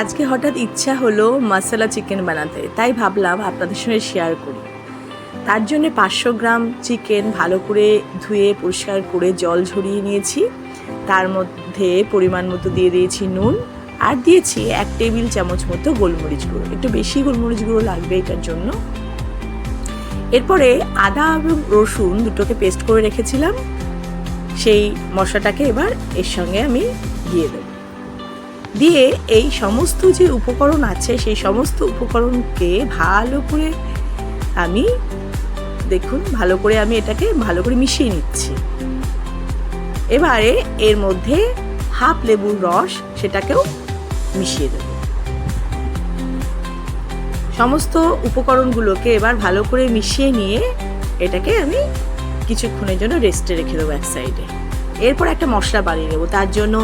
আজকে হঠাৎ ইচ্ছা হলো মশলা চিকেন বানাতে, তাই ভাবলাম আপনাদের সঙ্গে শেয়ার করি। তার জন্য পাঁচশো গ্রাম চিকেন ভালো করে ধুয়ে পরিষ্কার করে জল ঝরিয়ে নিয়েছি। তার মধ্যে পরিমাণ মতো দিয়ে দিয়েছি নুন আর দিয়েছি এক টেবিল চামচ মতো গোলমরিচ গুঁড়ো। একটু বেশি গোলমরিচ গুঁড়ো লাগবে এটার জন্য। এরপরে আদা এবং রসুন দুটোকে পেস্ট করে রেখেছিলাম। সেই মশলাটাকে এবার এর সঙ্গে আমি দিয়ে দেবো। দিয়ে এই সমস্ত যে উপকরণ আছে, সেই সমস্ত উপকরণকে ভালো করে আমি, দেখুন, ভালো করে আমি এটাকে ভালো করে মিশিয়ে নিচ্ছি। এবারে এর মধ্যে হাফ লেবুর রস সেটাকেও মিশিয়ে দেব। সমস্ত উপকরণগুলোকে এবার ভালো করে মিশিয়ে নিয়ে এটাকে আমি কিছুক্ষণের জন্য রেস্টে রেখে দেবো এক সাইডে এরপর একটা মশলা বানিয়ে নেব। তার জন্য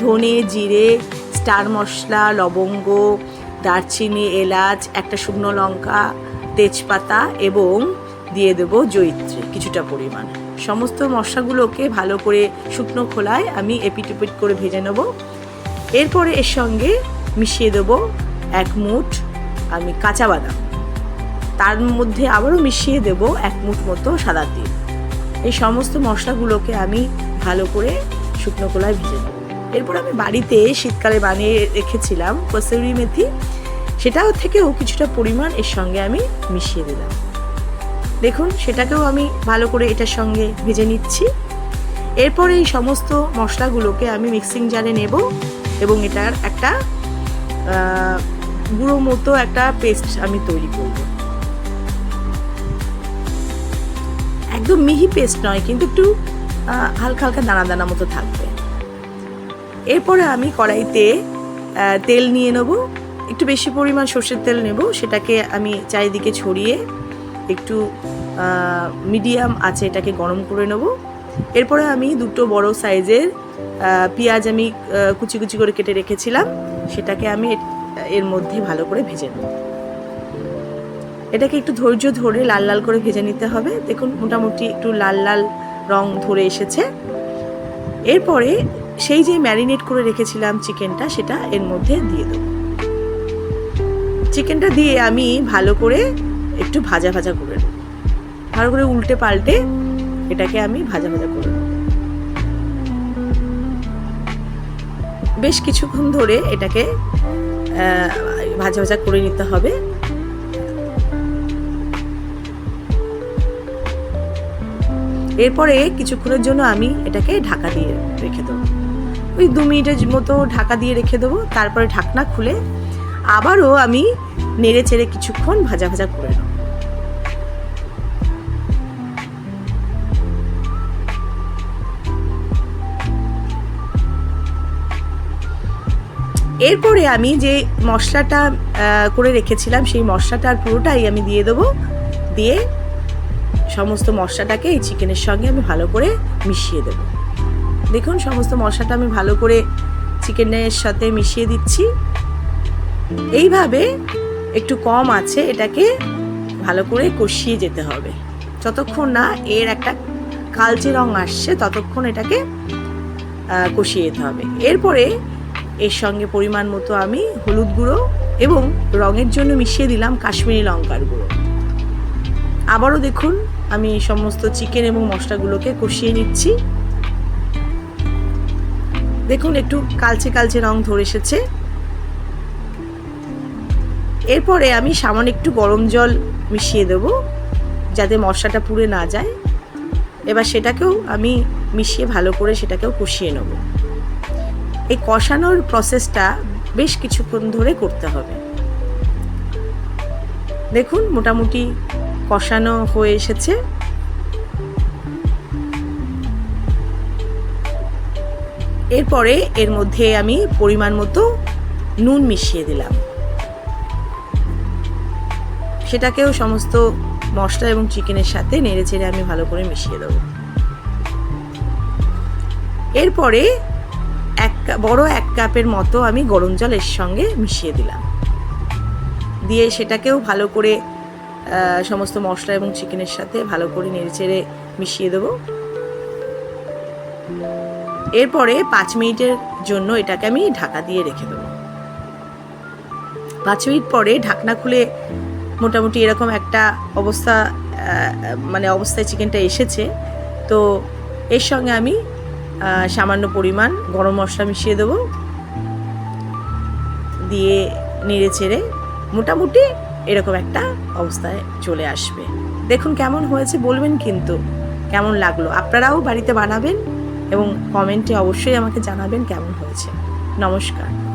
ধনে, জিরে স্টার মশলা, লবঙ্গ, দারচিনি, এলাচ, একটা শুকনো লঙ্কা, তেজপাতা এবং দিয়ে দেবো জৈত্রী কিছুটা পরিমাণ। সমস্ত মশলাগুলোকে ভালো করে শুকনো খোলায় আমি এপিট করে ভেজে নেব। এরপরে এর সঙ্গে মিশিয়ে দেবো এক মুঠ, আমি কাঁচা বাদাম। তার মধ্যে আবারও মিশিয়ে দেব এক মুঠ মতো সাদা তিল। এই সমস্ত মশলাগুলোকে আমি ভালো করে শুকনো খোলায় ভেজে নেব। এরপর আমি বাড়িতে শীতকালে বানিয়ে রেখেছিলাম কসুরি মেথি। সেটাও থেকেও কিছুটা পরিমাণ এর সঙ্গে আমি মিশিয়ে দিলাম। দেখুন, সেটাকেও আমি ভালো করে এটার সঙ্গে ভেজে নিচ্ছি। এরপর এই সমস্ত মশলাগুলোকে আমি মিক্সিং জারে নেব এবং এটার একটা গুঁড়ো মতো একটা পেস্ট আমি তৈরি করব। একদম মিহি পেস্ট নয়, কিন্তু একটু হালকা হালকা দানা দানা মতো থাকবে। এরপরে আমি কড়াইতে তেল নিয়ে নেব। একটু বেশি পরিমাণ সর্ষের তেল নেব। সেটাকে আমি চারিদিকে ছড়িয়ে একটু মিডিয়াম আছে এটাকে গরম করে নেব। এরপরে আমি দুটো বড় সাইজের পেঁয়াজ আমি কুচি কুচি করে কেটে রেখেছিলাম। সেটাকে আমি এর মধ্যে ভালো করে ভেজে নেব। এটাকে একটু ধৈর্য ধরে লাল লাল করে ভেজে নিতে হবে। দেখুন, মোটামুটি একটু লাল লাল রং ধরে এসেছে। এরপরে সেই যে ম্যারিনেট করে রেখেছিলাম চিকেনটা, সেটা এর মধ্যে দিয়ে দেবো। চিকেনটা দিয়ে আমি ভালো করে একটু ভাজা ভাজা করে নেব। ভালো করে উল্টে পাল্টে এটাকে আমি ভাজা ভাজা করে নেব। বেশ কিছুক্ষণ ধরে এটাকে ভাজা ভাজা করে নিতে হবে। এরপরে কিছুক্ষণের জন্য আমি এটাকে ঢাকা দিয়ে রেখে দেবো। ওই দু মিনিটের মতো ঢাকা দিয়ে রেখে দেবো, তারপরে ঢাকনা খুলে আবারও আমি নেড়ে চেড়ে কিছুক্ষণ ভাজা ভাজা করে নেব। এরপরে আমি যে মশলাটা করে রেখেছিলাম, সেই মশলাটার পুরোটাই আমি দিয়ে দেবো, দিয়ে সমস্ত মশলাটাকে এই চিকেনের সঙ্গে আমি ভালো করে মিশিয়ে দেবো। দেখুন, সমস্ত মশলাটা আমি ভালো করে চিকেনের সাথে মিশিয়ে দিচ্ছি। এইভাবে একটু কম আছে, এটাকে ভালো করে কষিয়ে যেতে হবে। যতক্ষণ না এর একটা কালচে রং আসছে, ততক্ষণ এটাকে কষিয়ে যেতে হবে। এরপরে এর সঙ্গে পরিমাণ মতো আমি হলুদ গুঁড়ো এবং রঙের জন্য মিশিয়ে দিলাম কাশ্মীরি লঙ্কার গুঁড়ো। আবারও দেখুন, আমি সমস্ত চিকেন এবং মশলাগুলোকে কষিয়ে নিচ্ছি। দেখুন, একটু কালচে কালচে রং ধরে এসেছে। এরপরে আমি সামান্য একটু গরম জল মিশিয়ে দেব, যাতে মশলাটা পুড়ে না যায়। এবার সেটাকেও আমি মিশিয়ে ভালো করে সেটাকেও কষিয়ে নেব। এই কষানোর প্রসেসটা বেশ কিছুক্ষণ ধরে করতে হবে। দেখুন, মোটামুটি কষানো হয়ে এসেছে। এরপরে এর মধ্যে আমি পরিমাণ মতো নুন মিশিয়ে দিলাম। সেটাকেও সমস্ত মশলা এবং চিকেনের সাথে নেড়ে চেড়ে আমি ভালো করে মিশিয়ে দেবো। এরপরে এক বড় এক কাপের মতো আমি গরম জল এর সঙ্গে মিশিয়ে দিলাম। দিয়ে সেটাকেও ভালো করে সমস্ত মশলা এবং চিকেনের সাথে ভালো করে নেড়ে চেড়ে মিশিয়ে দেবো। এরপরে পাঁচ মিনিটের জন্য এটাকে আমি ঢাকা দিয়ে রেখে দেবো। পাঁচ মিনিট পরে ঢাকনা খুলে মোটামুটি এরকম একটা অবস্থা মানে অবস্থায় চিকেনটা এসেছে। তো এর সঙ্গে আমি সামান্য পরিমাণ গরম মশলা মিশিয়ে দেবো। দিয়ে নেড়ে চেড়ে মোটামুটি এরকম একটা অবস্থায় চলে আসবে। দেখুন কেমন হয়েছে, বলবেন কিন্তু কেমন লাগল। আপনারাও বাড়িতে বানাবেন এবং কমেন্টে অবশ্যই আমাকে জানাবেন কেমন হয়েছে। নমস্কার।